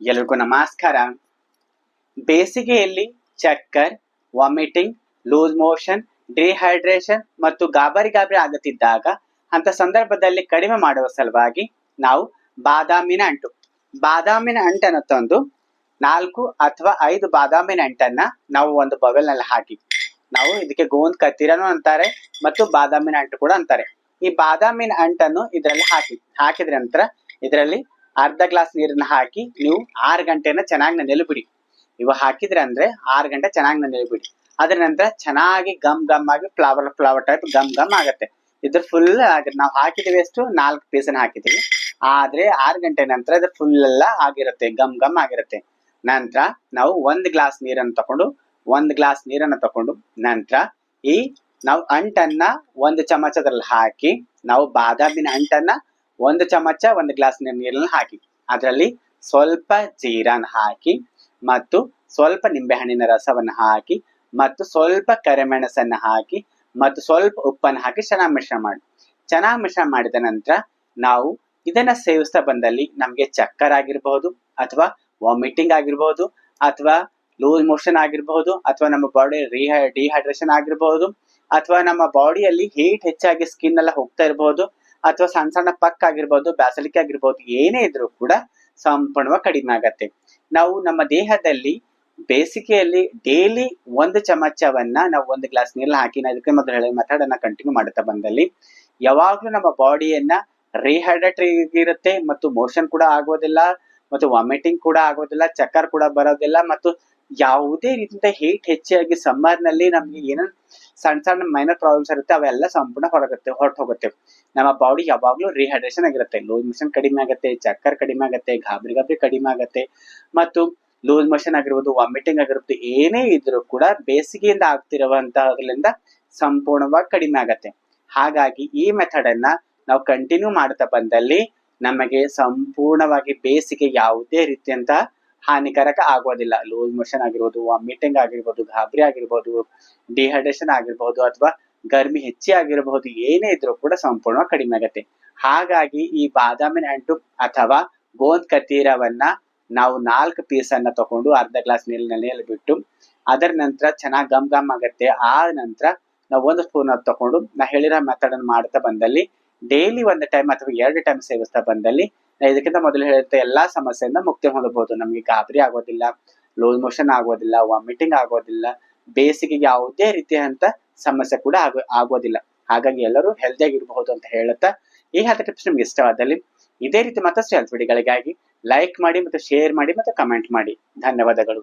ಎಲ್ರಿಗೂ ನಮಸ್ಕಾರ. ಬೇಸಿಗೆಯಲ್ಲಿ ಚಕ್ಕರ್ ವಾಮಿಟಿಂಗ್ ಲೂಸ್ ಮೋಷನ್ ಡಿಹೈಡ್ರೇಷನ್ ಮತ್ತು ಗಾಬರಿ ಗಾಬರಿ ಆಗುತ್ತಿದ್ದಾಗ ಅಂತ ಸಂದರ್ಭದಲ್ಲಿ ಕಡಿಮೆ ಮಾಡುವ ಸಲುವಾಗಿ ನಾವು ಬಾದಾಮಿನ ಅಂಟು. ಬಾದಾಮಿನ ಅಂಟನ್ನು ತಂದು ನಾಲ್ಕು ಅಥವಾ ಐದು ಬಾದಾಮಿನ ಅಂಟನ್ನ ನಾವು ಒಂದು ಬವೆಲ್ನಲ್ಲಿ ಹಾಕಿ. ನಾವು ಇದಕ್ಕೆ ಗೋಂದ್ ಕತ್ತಿರನು ಅಂತಾರೆ ಮತ್ತು ಬಾದಾಮಿನ ಅಂಟು ಕೂಡ ಅಂತಾರೆ. ಈ ಬಾದಾಮಿನ ಅಂಟನ್ನು ಇದರಲ್ಲಿ ಹಾಕಿ. ಹಾಕಿದ ನಂತರ ಇದರಲ್ಲಿ ಅರ್ಧ ಗ್ಲಾಸ್ ನೀರನ್ನ ಹಾಕಿ ನೀವು ಆರು ಗಂಟೆನ ಚೆನ್ನಾಗಿ ನೆನೆಲು ಬಿಡಿ ನೀವು ಹಾಕಿದ್ರೆ ಅಂದ್ರೆ ಆರು ಗಂಟೆ ಚೆನ್ನಾಗಿ ನೆನೆಲು ಬಿಡಿ ಅದ್ರ ನಂತರ ಚೆನ್ನಾಗಿ ಗಮ್ ಗಮ್ ಆಗಿ ಫ್ಲವರ್ ಫ್ಲವರ್ ಟೈಪ್ ಗಮ್ ಗಮ್ ಆಗತ್ತೆ. ಇದ್ರ ಫುಲ್ ನಾವು ಹಾಕಿದೀವಿ ಎಷ್ಟು? ನಾಲ್ಕು ಪೀಸನ್ನ ಹಾಕಿದೀವಿ. ಆದ್ರೆ ಆರು ಗಂಟೆ ನಂತರ ಇದ್ರ ಫುಲ್ ಎಲ್ಲ ಆಗಿರುತ್ತೆ ಗಮ್ ಗಮ್ ಆಗಿರುತ್ತೆ. ನಂತರ ನಾವು ಒಂದ್ ಗ್ಲಾಸ್ ನೀರನ್ನು ತಕೊಂಡು, ಒಂದ್ ಗ್ಲಾಸ್ ನೀರನ್ನ ತಕೊಂಡು ನಂತರ ಈ ನಾವು ಅಂಟನ್ನ ಒಂದು ಚಮಚದಲ್ಲಿ ಹಾಕಿ, ನಾವು ಬಾದಾಮಿನ ಅಂಟನ್ನ ಒಂದು ಚಮಚ, ಒಂದು ಗ್ಲಾಸ್ ನೀರನ್ನು ಹಾಕಿ. ಅದರಲ್ಲಿ ಸ್ವಲ್ಪ ಜೀರಾನ ಹಾಕಿ ಮತ್ತು ಸ್ವಲ್ಪ ನಿಂಬೆಹಣ್ಣಿನ ರಸವನ್ನು ಹಾಕಿ ಮತ್ತು ಸ್ವಲ್ಪ ಕರಿಮೆಣಸನ್ನ ಹಾಕಿ ಮತ್ತು ಸ್ವಲ್ಪ ಉಪ್ಪನ್ನು ಹಾಕಿ ಚೆನ್ನಾಗಿ ಮಿಶ್ರಣ ಮಾಡಿ. ಚೆನ್ನಾಗಿ ಮಿಶ್ರಣ ಮಾಡಿದ ನಂತರ ನಾವು ಇದನ್ನ ಸೇವಿಸ್ತಾ ಬಂದಲ್ಲಿ ನಮಗೆ ಚಕ್ಕರ್ ಆಗಿರಬಹುದು ಅಥವಾ ವಾಮಿಟಿಂಗ್ ಆಗಿರಬಹುದು ಅಥವಾ ಲೂಸ್ ಮೋಷನ್ ಆಗಿರಬಹುದು ಅಥವಾ ನಮ್ಮ ಬಾಡಿ ರಿಹೈ ಡಿಹೈಡ್ರೇಷನ್ ಆಗಿರಬಹುದು ಅಥವಾ ನಮ್ಮ ಬಾಡಿಯಲ್ಲಿ ಹೀಟ್ ಹೆಚ್ಚಾಗಿ ಸ್ಕಿನ್ ಎಲ್ಲ ಹೋಗ್ತಾ ಇರಬಹುದು ಅಥವಾ ಸಣ್ಣ ಸಣ್ಣ ಪಕ್ ಆಗಿರ್ಬೋದು, ಬ್ಯಾಸಲಿಕೆ ಆಗಿರ್ಬೋದು, ಏನೇ ಇದ್ರೂ ಕೂಡ ಸಂಪಣವ ಕಡಿಮೆ ಆಗತ್ತೆ. ನಾವು ನಮ್ಮ ದೇಹದಲ್ಲಿ ಬೇಸಿಗೆಯಲ್ಲಿ ಡೈಲಿ ಒಂದು ಚಮಚವನ್ನ ನಾವು ಒಂದು ಗ್ಲಾಸ್ ನೀರಲ್ಲಿ ಹಾಕಿ ನಾ ಇದಕ್ಕೆ ಮೊದಲು ಹೇಳಿ ಅನ್ನ ಕಂಟಿನ್ಯೂ ಮಾಡುತ್ತಾ ಬಂದಲ್ಲಿ, ಯಾವಾಗ್ಲೂ ನಮ್ಮ ಬಾಡಿಯನ್ನ ರಿಹೈಡ್ರೇಟ್ ಇರುತ್ತೆ ಮತ್ತು ಮೋಷನ್ ಕೂಡ ಆಗೋದಿಲ್ಲ, ಮತ್ತು ವಾಮಿಟಿಂಗ್ ಕೂಡ ಆಗೋದಿಲ್ಲ, ಚಕ್ಕರ್ ಕೂಡ ಬರೋದಿಲ್ಲ, ಮತ್ತು ಯಾವುದೇ ರೀತಿಯಿಂದ ಹೇಟ್ ಹೆಚ್ಚಾಗಿ ಸಮ್ಮರ್ನಲ್ಲಿ ನಮ್ಗೆ ಏನೇನ್ ಸಣ್ಣ ಸಣ್ಣ ಮೈನರ್ ಪ್ರಾಬ್ಲಮ್ಸ್ ಇರುತ್ತೆ, ಅವೆಲ್ಲ ಸಂಪೂರ್ಣ ಹೊರಗುತ್ತೆ ಹೊರಟು ಹೋಗುತ್ತೆ ನಮ್ಮ ಬಾಡಿ ಯಾವಾಗ್ಲೂ ರಿಹೈಡ್ರೇಷನ್ ಆಗಿರುತ್ತೆ. ಲೂಸ್ ಮೋಷನ್ ಕಡಿಮೆ ಆಗುತ್ತೆ, ಚಕ್ಕರ್ ಕಡಿಮೆ ಆಗುತ್ತೆ, ಗಾಬರಿ ಗಾಬರಿ ಕಡಿಮೆ ಆಗುತ್ತೆ. ಮತ್ತು ಲೂಸ್ ಮೋಷನ್ ಆಗಿರ್ಬೋದು ವಾಮಿಟಿಂಗ್ ಆಗಿರ್ಬೋದು ಏನೇ ಇದ್ರೂ ಕೂಡ ಬೇಸಿಗೆಯಿಂದ ಆಗ್ತಿರುವಂತಹದ್ರಿಂದ ಸಂಪೂರ್ಣವಾಗಿ ಕಡಿಮೆ ಆಗತ್ತೆ. ಹಾಗಾಗಿ ಈ ಮೆಥಡ್ ಅನ್ನ ನಾವು ಕಂಟಿನ್ಯೂ ಮಾಡ್ತಾ ಬಂದಲ್ಲಿ ನಮಗೆ ಸಂಪೂರ್ಣವಾಗಿ ಬೇಸಿಗೆ ಯಾವುದೇ ರೀತಿಯಂತಹ ಹಾನಿಕಾರಕ ಆಗೋದಿಲ್ಲ. ಲೂಸ್ ಮೋಷನ್ ಆಗಿರ್ಬೋದು ವಾಮಿಟಿಂಗ್ ಆಗಿರ್ಬೋದು, ಗಾಬರಿ ಆಗಿರ್ಬೋದು ಡಿಹೈಡ್ರೇಷನ್ ಆಗಿರ್ಬೋದು ಅಥವಾ ಗರ್ಮಿ ಹೆಚ್ಚಿ ಆಗಿರಬಹುದು ಏನೇ ಇದ್ರೂ ಕೂಡ ಸಂಪೂರ್ಣ ಕಡಿಮೆ ಆಗತ್ತೆ. ಹಾಗಾಗಿ ಈ ಬಾದಾಮಿನ ಅಂಟು ಅಥವಾ ಗೋಂದ್ ಕತೀರವನ್ನ ನಾವು ನಾಲ್ಕು ಪೀಸ್ ಅನ್ನ ತಗೊಂಡು ಅರ್ಧ ಗ್ಲಾಸ್ ನೀರಿನಲ್ಲಿ ಬಿಟ್ಟು, ಅದರ ನಂತರ ಚೆನ್ನಾಗಿ ಗಮ್ ಗಮ್ ಆಗತ್ತೆ. ಆ ನಂತರ ನಾವು ಒಂದು ಸ್ಪೂನ್ ಅದು ತಗೊಂಡು, ನಾ ಹೇಳಿರೋ ಮೆಥಡ್ ಅನ್ನು ಮಾಡ್ತಾ ಬಂದಲ್ಲಿ ಡೈಲಿ ಒಂದು ಟೈಮ್ ಅಥವಾ ಎರಡು ಟೈಮ್ ಸೇವಿಸ್ತಾ ಬಂದಲ್ಲಿ ಇದಕ್ಕಿಂತ ಮೊದಲು ಹೇಳುತ್ತೆ ಎಲ್ಲಾ ಸಮಸ್ಯೆಯಿಂದ ಮುಕ್ತಿ ಹೊಂದಬಹುದು. ನಮಗೆ ಗಾಬರಿ ಆಗೋದಿಲ್ಲ ಲೂಸ್ ಮೋಷನ್ ಆಗೋದಿಲ್ಲ ವಾಮಿಟಿಂಗ್ ಆಗೋದಿಲ್ಲ ಬೇಸಿಗೆಗೆ ಯಾವುದೇ ರೀತಿಯಂತ ಸಮಸ್ಯೆ ಕೂಡ ಆಗೋ, ಆಗೋದಿಲ್ಲ. ಹಾಗಾಗಿ ಎಲ್ಲರೂ ಹೆಲ್ದಿಯಾಗಿ ಆಗಿರಬಹುದು ಅಂತ ಹೇಳುತ್ತಾ ಈ ಹತ್ತು ಟಿಪ್ಸ್ ನಿಮ್ಗೆ ಇಷ್ಟವಾದಲ್ಲಿ ಇದೇ ರೀತಿ ಮತ್ತಷ್ಟು ಹೆಲ್ತ್ ವಿಡಿಯೋಗಳಿಗಾಗಿ ಲೈಕ್ ಮಾಡಿ ಮತ್ತು ಶೇರ್ ಮಾಡಿ ಮತ್ತು ಕಮೆಂಟ್ ಮಾಡಿ. ಧನ್ಯವಾದಗಳು.